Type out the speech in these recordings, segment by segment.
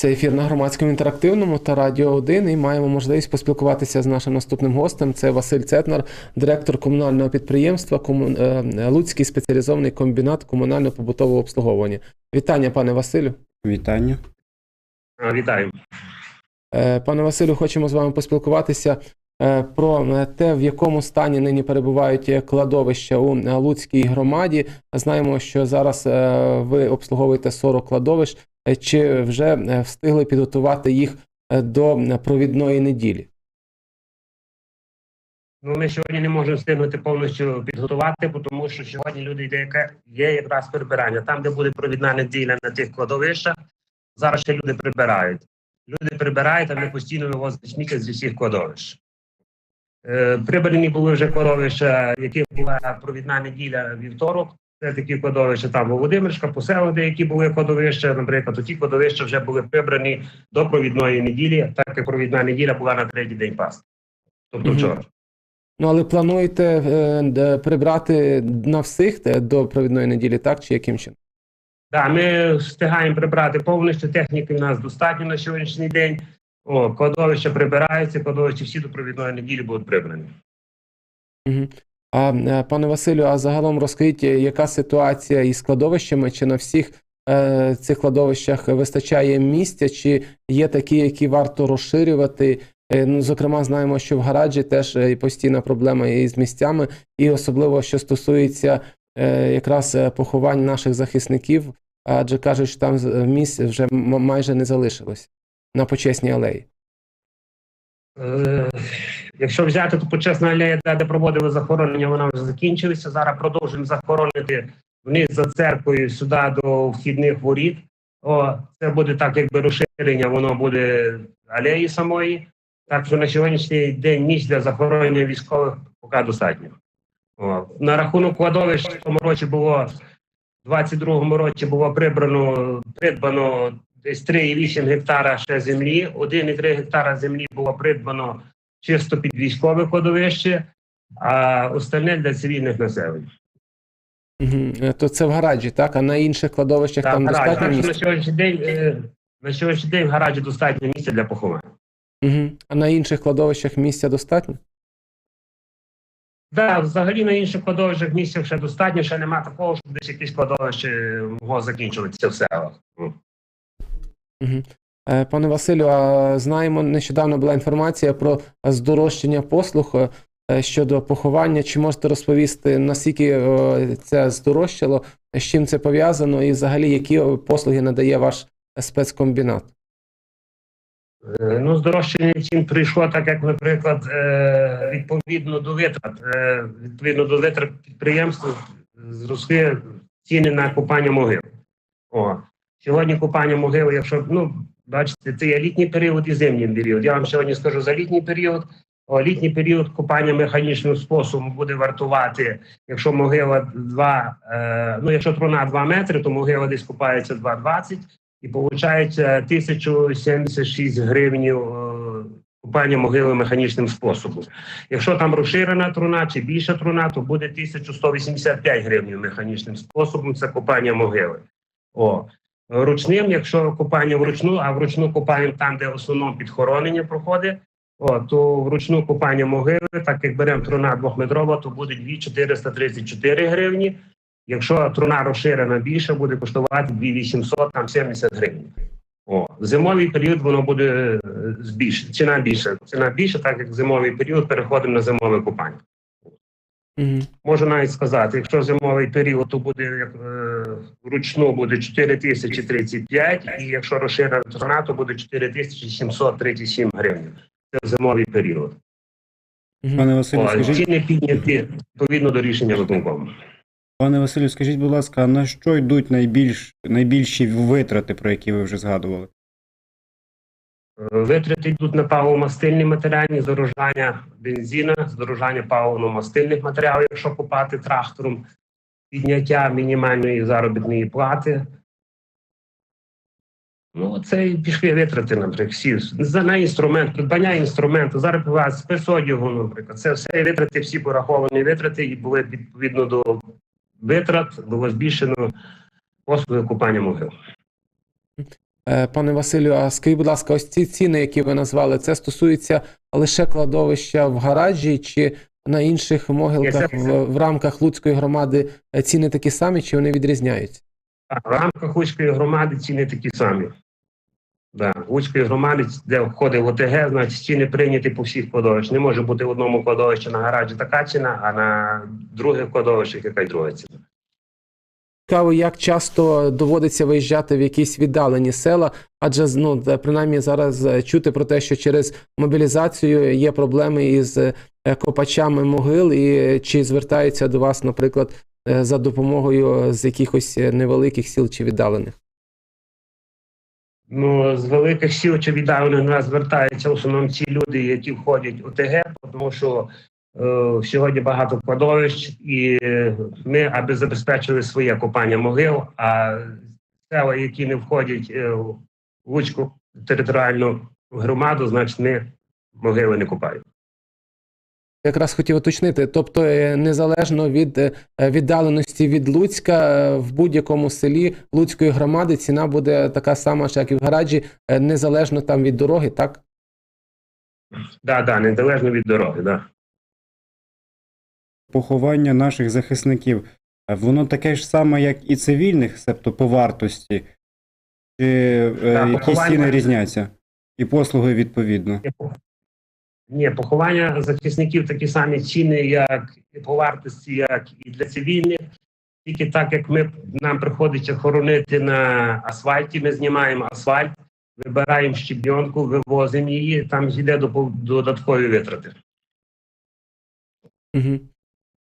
Це ефір на громадському інтерактивному та Радіо 1 і маємо можливість поспілкуватися з нашим наступним гостем. Це Василь Цетнар, директор комунального підприємства е, Луцький спеціалізований комбінат комунально-побутового обслуговування. Вітання, пане Василю. Вітання. Вітаю. Е, Пане Василю, хочемо з вами поспілкуватися про е, те, в якому стані нині перебувають е, кладовища у е, Луцькій громаді. Знаємо, що зараз е, ви обслуговуєте 40 кладовищ. Е, Чи вже е, встигли підготувати їх е, до е, провідної неділі? Ну, ми сьогодні не можемо встигнути повністю підготувати, тому що сьогодні люди йде яке є якраз прибирання. Там, де буде провідна неділя на тих кладовищах, зараз ще люди прибирають. Люди прибирають, а ми постійно вивозимо сміття зі всіх кладовищ. Е, прибрані були вже кладовища, які була провідна неділя вівторок. Це такі кладовища там Володимирська, по селах деякі були кладовища, наприклад, то ті кладовища вже були прибрані до провідної неділі, так як провідна неділя була на третій день Пасхи. Тобто вчора. Ну, але плануєте е, прибрати на всіх до провідної неділі, так чи яким чином? Так, ми встигаємо прибрати повністю. Техніки в нас достатньо на сьогоднішній день. О, кладовища прибираються, кладовища всі до провідної неділі будуть прибрані. Угу. А е, пане Василю, а загалом розкажіть, е, яка ситуація із кладовищами? Чи на всіх е, цих кладовищах вистачає місця, чи є такі, які варто розширювати? Е, ну, зокрема, знаємо, що в гаражі теж постійна проблема із місцями, і особливо що стосується е, якраз поховань наших захисників, адже кажуть, що там місць вже майже не залишилось на почесній алеї. Е, якщо взяти, то почесна алея, де, проводили захоронення, вона вже закінчилася. Зараз продовжуємо захоронити вниз за церквою сюди до вхідних воріт. О, це буде так, якби розширення, воно буде алеї самої. Так що на сьогоднішній день місць для захоронення військових поки достатньо. О, на рахунок кладовищ в тому році було в 22-му році було прибрано придбано десь 3,8 гектара ще землі, 1,3 гектара землі було придбано чисто під військове кладовище, а остальне для цивільних населень. Угу. То це в гаражі, так? А на інших кладовищах Так, там гараж. достатньо що на сьогоднішній день е, на сьогоднішній день в гаражі достатньо місця для поховань. Угу. А на інших кладовищах місця достатньо? Так, взагалі на інших кладовищах місця ще достатньо, ще нема такого, щоб десь якісь кладовище могло закінчуватися в селах. Угу. Пане Василю, а знаємо, нещодавно була інформація про здорожчання послуг е, щодо поховання. Чи можете розповісти, наскільки е, це здорожчало, з чим це пов'язано, і взагалі які послуги надає ваш спецкомбінат? Ну, здорожчання цін прийшло так, як, наприклад, відповідно до витрат. Відповідно до витрат підприємств зросли ціни на купання могил. О, сьогодні купання могил, якщо ну, бачите, це є літній період і зимній період. Я вам сьогодні скажу за літній період. О, літній період купання механічним способом буде вартувати, якщо могила 2, е, ну якщо труна 2 метри, то могила десь купається 2,20 і виходить 1076 гривень купання могили механічним способом. Якщо там розширена труна чи більша труна, то буде 1185 гривень механічним способом. Це купання могили. О. Ручним, якщо купання вручну, а вручну купаємо там, де в основному підхоронення проходить, о, то вручну купання могили, так як беремо труна двохметрова, то буде 2434 гривні. Якщо труна розширена більше, буде коштувати 2800, там 70 гривень. О, зимовий період воно буде е, ціна більша. Ціна більша, так як зимовий період переходимо на зимове купання. Угу. Можу навіть сказати, якщо зимовий період, то буде як е, вручну буде 4035, і якщо розширена труна, то буде 4737 гривень. Це зимовий період. Пане Василю, О, скажіть, ціни підняті відповідно до рішення виконкому. пане Василю, скажіть, будь ласка, а на що йдуть найбільш найбільші витрати, про які ви вже згадували? Витрати йдуть на паливо-мастильні здорожання бензина, здорожання паливно-мастильних матеріалів, якщо купати трактором, підняття мінімальної заробітної плати. Ну, це і пішли витрати, наприклад, всі за на інструмент, придбання інструменту, зараз спецодягу, наприклад. Це все витрати, всі пораховані витрати, і були відповідно до витрат, було збільшено послуги купання могил. Е, Пане Василю, а скажіть, будь ласка, ось ці ціни, які ви назвали, це стосується лише кладовища в гаражі, чи на інших могилках в, в рамках Луцької громади е, ціни такі самі, чи вони відрізняються? В рамках Луцької громади ціни такі самі. Да. Луцької громади, де входить ОТГ, значить ціни прийняті по всіх кладовищах. Не може бути в одному кладовищі на гаражі така ціна, а на других кладовищах якась друга ціна. Цікаво, як часто доводиться виїжджати в якісь віддалені села, адже ну, принаймні зараз е, чути про те, що через мобілізацію є проблеми із е, копачами могил, і е, чи звертаються до вас, наприклад, за допомогою з якихось невеликих сіл чи віддалених? Ну, з великих сіл чи віддалених до нас звертаються в основному ті люди, які входять у ТГ, тому що сьогодні багато кладовищ, і ми, аби забезпечили своє копання могил, а села, які не входять е, в Луцьку територіальну громаду, значить ми могили не копаємо. Якраз хотів уточнити, тобто е, незалежно від е, віддаленості від Луцька, е, в будь-якому селі Луцької громади ціна буде така сама, як і в гаражі, е, незалежно там від дороги, так? Да, да, незалежно від дороги, да. Поховання наших захисників, е, воно таке ж саме, як і цивільних, себто по вартості, чи е, Так, якісь поховання- ціни різняться? І послуги відповідно. Ні, поховання захисників такі самі ціни, як і по вартості, як і для цивільних. Тільки так, як ми нам приходиться хоронити на асфальті, ми знімаємо асфальт, вибираємо щебінку, вивозимо її, там йде додаткові витрати. Угу.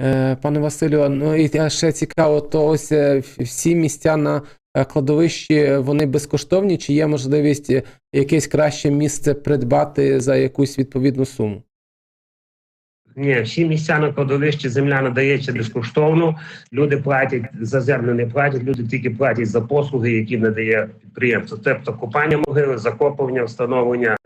Е, пане Василю, ну і ще цікаво, то ось е, всі місця на е, кладовищі вони безкоштовні, чи є можливість якесь краще місце придбати за якусь відповідну суму? Ні, всі місця на кладовищі земля надається безкоштовно. Люди платять за землю, не платять, люди тільки платять за послуги, які надає підприємство. Тобто копання могили, закопування, встановлення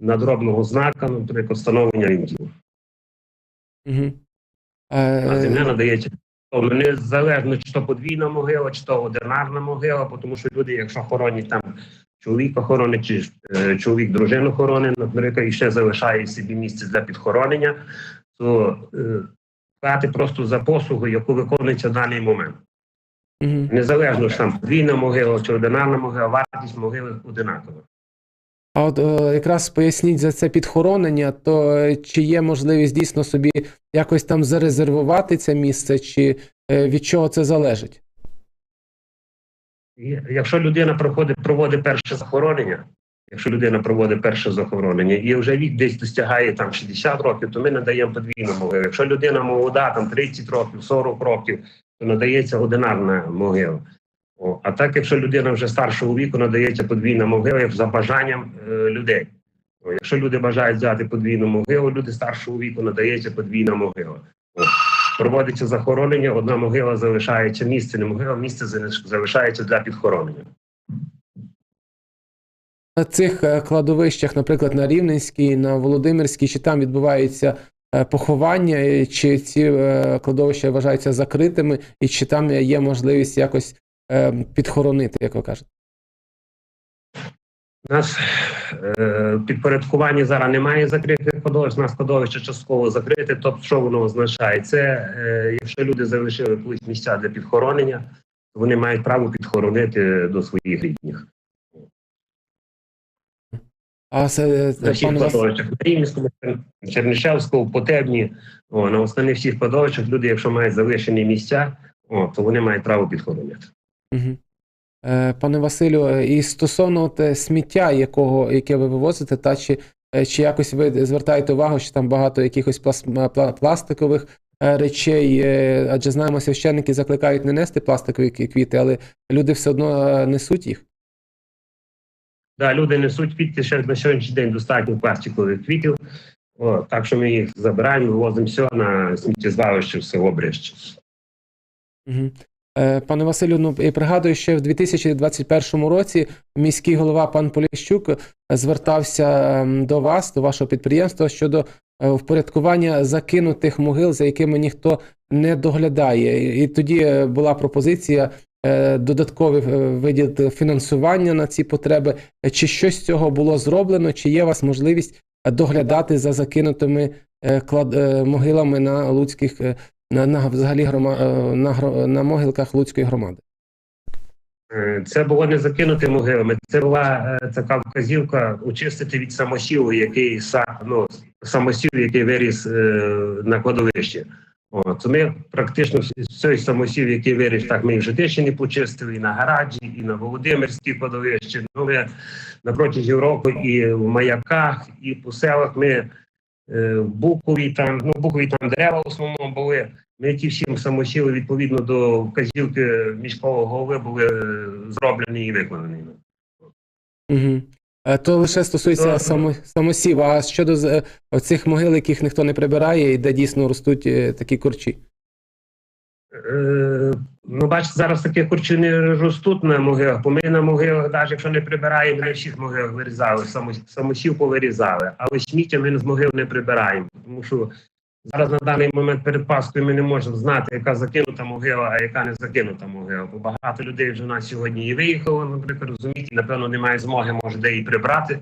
надробного знака, наприклад, встановлення вінтів. Угу. А земля надається безкоштовно. незалежно, чи то подвійна могила, чи то одинарна могила, тому що люди, якщо хоронять там чоловіка хоронить, чи е, чоловік дружину хоронить, наприклад, і ще залишає собі місце для підхоронення, то е, плати просто за послугу, яку виконується в даний момент. Незалежно ж там подвійна могила чи одинарна могила, вартість могили одинакова. А от е, якраз поясніть за це підхоронення, то е, чи є можливість дійсно собі якось там зарезервувати це місце, чи е, від чого це залежить? Якщо людина проходить, проводить перше захоронення, якщо людина проводить перше захоронення і вже вік десь достигає там 60 років, то ми надаємо подвійну могилу. Якщо людина молода, там 30 років, 40 років, то надається одинарна могила. О, а так, якщо людина вже старшого віку, надається подвійна могила за бажанням е, людей. О, якщо люди бажають взяти подвійну могилу, люди старшого віку надається подвійна могила. О, проводиться захоронення, одна могила залишається, місце не могила, місце залишається для підхоронення. На цих е, кладовищах, наприклад, на Рівненській, на Володимирській, чи там відбуваються е, поховання, чи ці е, кладовища вважаються закритими, і чи там є можливість якось підхоронити, як ви кажете? У нас е, підпорядкування зараз немає закритих кладовищ, у нас кладовище частково закрите. Тобто, що воно означає? Це е, якщо люди залишили колись місця для підхоронення, вони мають право підхоронити до своїх рідних. А це, На е, всіх пане кладовищах на Рівненському, Чернишевському, Потебні, о, на основних всіх кладовищах люди, якщо мають залишені місця, о, то вони мають право підхоронити. Угу. Пане Василю, е, і стосовно от, е, сміття, якого, яке ви вивозите, та чи, е, чи якось ви звертаєте увагу, що там багато якихось плас, пластикових речей, адже знаємо, священники закликають не нести пластикові квіти, але люди все одно несуть їх. Да, люди несуть квіти ще на сьогоднішній день достатньо пластикових квітів. О, так що ми їх забираємо, вивозимо все на сміттєзвалище в село. Угу. Е, Пане Василю, ну і пригадую, ще в 2021 році міський голова пан Поліщук звертався ем, до вас, до вашого підприємства щодо е, впорядкування закинутих могил, за якими ніхто не доглядає. І- тоді е, була пропозиція е, додаткові е, виділити фінансування на ці потреби. Е, Чи щось з цього було зроблено, чи є у вас можливість е, доглядати за закинутими е, е, могилами на луцьких е, на, на взагалі грома, е, на, на могилках Луцької громади? Е, Це було не закинути могилами. Це була е, така вказівка очистити від самосіву, який ну, самосів, який виріс на кладовищі. От ми практично цей самосів, який виріс, так ми і в Житичині почистили, і на гараджі, і на Володимирській кладовищі. Ну ми на протязі року і в маяках, і по селах ми Букові там, ну Букові там дерева в основному були. Ми ті всі самосіли відповідно до вказівки міського голови були е, зроблені і виконані. Угу. То лише стосується То... само, самосів. А щодо з- е, цих могил, яких ніхто не прибирає, і де дійсно ростуть е, такі корчі. Е, ну, бачите, зараз такі курчі не ростуть на могилах, бо ми на могилах, навіть якщо не прибираємо, не всіх могил вирізали, само, самосів повирізали, але сміття ми з могил не прибираємо, тому що зараз на даний момент перед Паскою ми не можемо знати, яка закинута могила, а яка не закинута могила. Бо багато людей вже у нас сьогодні і виїхало, наприклад, розумієте, напевно, немає змоги, може, де її прибрати.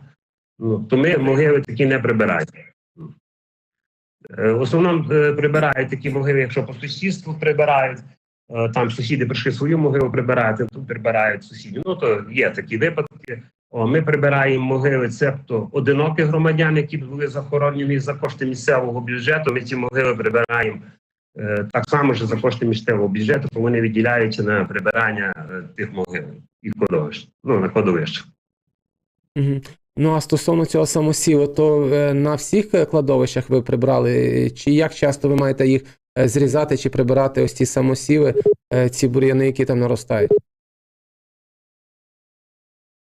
Ну, то ми могили такі не прибираємо. Е, В основному е, прибирають такі могили, якщо по сусідству прибирають. е, Там сусіди прийшли свою могилу прибирати, тут прибирають сусідів. Ну то є такі випадки. О, ми прибираємо могили, цебто одиноких громадян, які були захоронені за кошти місцевого бюджету. Ми ці могили прибираємо так само ж за кошти місцевого бюджету, то вони виділяються на прибирання тих могил і кладовищ. Ну на кладовищах. Ну а стосовно цього самосіву, то е, на всіх е, кладовищах ви прибрали, чи як часто ви маєте їх е, зрізати чи прибирати ось ці самосіви, ці бур'яни, які там наростають?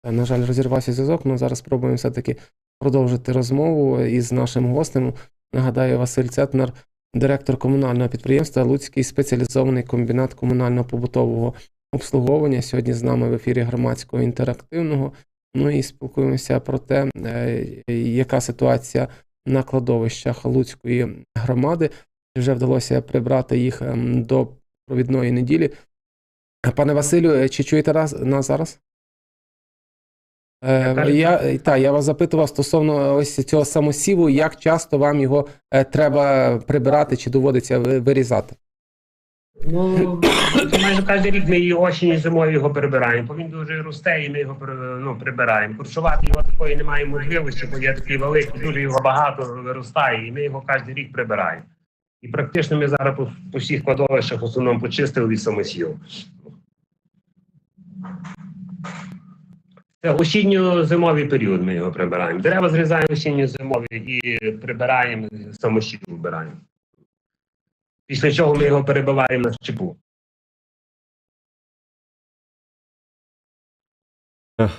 На жаль, розірвався зв'язок, але зараз спробуємо все-таки продовжити розмову із нашим гостем. Нагадаю, Василь Цетнер, директор комунального підприємства Луцький спеціалізований комбінат комунально-побутового обслуговування. Сьогодні з нами в ефірі громадського інтерактивного. Ну і спілкуємося про те, е, яка ситуація на кладовищах Луцької громади. Вже вдалося прибрати їх ем, до провідної неділі. Пане Василю, е, чи чуєте раз- нас зараз? Е, Я, та, я вас запитував стосовно ось цього самосіву, як часто вам його треба прибирати чи доводиться вирізати? Ну, майже кожен рік ми її осінь і зимою його перебираємо, бо він дуже росте і ми його ну, прибираємо. Курчувати його такої немає можливості, бо є такий великий, дуже його багато виростає, і ми його кожен рік прибираємо. І практично ми зараз по, по всіх кладовищах в основному почистили від самосів. Це осінньо-зимовий період ми його прибираємо. Дерева зрізаємо осінньо-зимові і прибираємо, самосів вибираємо. Після чого ми його перебиваємо на щепу.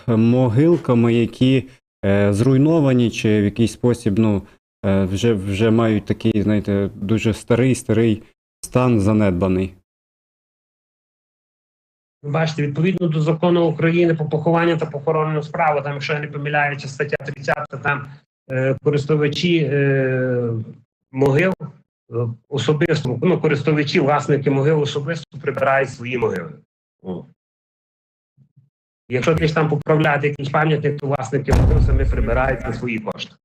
Могилками, які е, зруйновані, чи в якийсь спосіб ну, е, вже, вже мають такий, знаєте, дуже старий старий стан занедбаний. Ви бачите, відповідно до закону України по похованню та похоронну справу, там, якщо я не помиляюся, стаття 30, там е, користувачі е, могил особисто, ну, користувачі, власники могил особисто прибирають свої могили. О. Якщо десь там поправляти якийсь пам'ятник, то власники могил самі прибирають на свої кошти.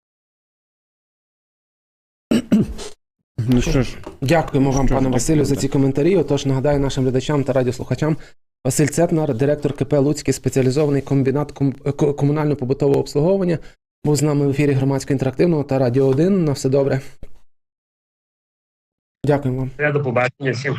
Ну що ж, Дякуємо вам, пане Василю, за ці коментарі. Отож, нагадаю нашим глядачам та радіослухачам. Василь Цетнар, директор КП Луцький спеціалізований комбінат ком- комунально-побутового обслуговування, був з нами в ефірі громадського інтерактивного та Радіо 1. На все добре. Дякуємо вам. До побачення всім.